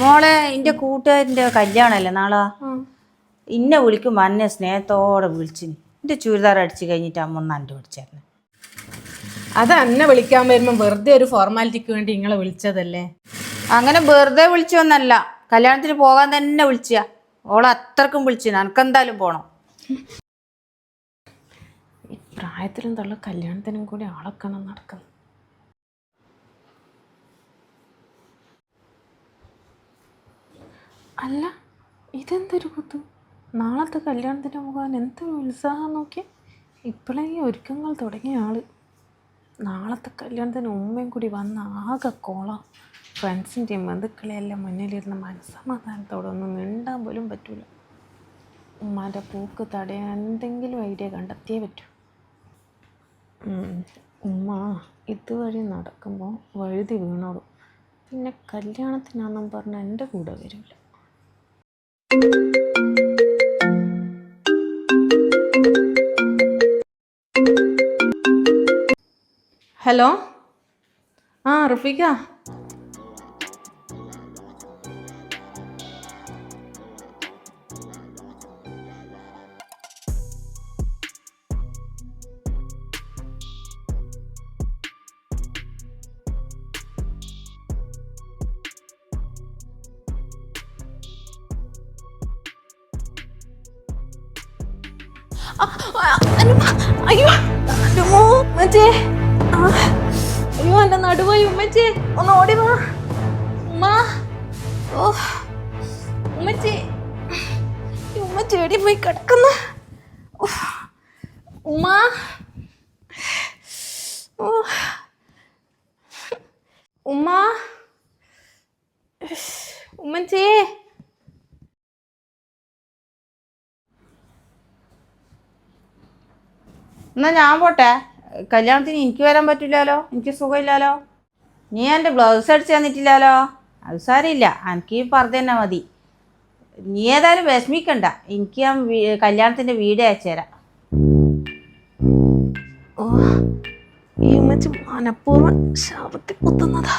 മോളെ എന്റെ കൂട്ടുകാരിന്റെ കല്യാണല്ലേ നാളെ? ഇന്നെ വിളിക്കുമ്പോ അന്നെ സ്നേഹത്തോടെ വിളിച്ചിന് എന്റെ ചുരിദാർ അടിച്ചു കഴിഞ്ഞിട്ട് അമ്മ ഒന്ന് അന്റെ വിളിച്ചായിരുന്നു അത് അന്നെ വിളിക്കാൻ വരുമ്പോൾ വെറുതെ ഒരു ഫോർമാലിറ്റിക്ക് വേണ്ടി നിങ്ങളെ വിളിച്ചതല്ലേ? അങ്ങനെ വെറുതെ വിളിച്ചൊന്നല്ല. കല്യാണത്തിന് പോകാൻ തന്നെ വിളിച്ച. ഓളെ അത്രക്കും വിളിച്ചു. നനക്കെന്തായാലും പോണം. പ്രായത്തിലും തള്ള കല്യാണത്തിനും കൂടി ആളൊക്കെ നടക്കുന്നു അല്ല ഇതെന്തൊരു കുത്തു നാളത്തെ കല്യാണത്തിന് പോകാൻ എന്തൊരു ഉത്സാഹം നോക്കി ഇപ്പോഴേ ഒരുക്കങ്ങൾ തുടങ്ങിയ ആൾ നാളത്തെ കല്യാണത്തിന് ഉമ്മയും കൂടി വന്ന ആകെ കോളം. ഫ്രണ്ട്സിന്റെയും ബന്ധുക്കളെയെല്ലാം മുന്നിലിരുന്ന് മനസ്സമാധാനത്തോടെ ഒന്നും മിണ്ടാൻ പോലും പറ്റൂല. ഉമ്മാന്റെ പൂക്ക് തടയാൻ എന്തെങ്കിലും ഐഡിയ കണ്ടെത്തിയേ പറ്റൂ. ഉമ്മ ഇതുവഴി നടക്കുമ്പോൾ വഴുതി വീണോളും. പിന്നെ കല്യാണത്തിനാന്നും പറഞ്ഞാൽ എന്റെ കൂടെ വരില്ല ഹലോ ആ റുഫിക്ക അയ്യോ ഉമ്മച്ചേ ആ, അയ്യോ എന്റെ നടുവായി ഉമ്മച്ചേ ഒന്ന് ഓടി വാ ഉമ്മ ഓ ഉമ്മച്ചേ ഉമ്മച്ചി എടി പോയി കിടക്കുന്ന ഉമ്മ ഓ ഉമ്മ ഉമ്മച്ചേ എന്നാ ഞാൻ പോട്ടെ. കല്യാണത്തിന് എനിക്ക് വരാൻ പറ്റില്ലല്ലോ. എനിക്ക് സുഖമില്ലല്ലോ. നീ എന്റെ ബ്ലൗസ് അടിച്ച് തന്നിട്ടില്ലല്ലോ. അത് സാരമില്ല. എനിക്ക് പറഞ്ഞു തന്നെ മതി. നീ ഏതായാലും വിഷമിക്കണ്ട. എനിക്ക് ഞാൻ കല്യാണത്തിന്റെ വീട് അയച്ചു തരാം. ഓ ഈ ഉമ്മച്ചി മനഃപൂർവം ശാപത്തിൽ കുത്തുന്നതാ.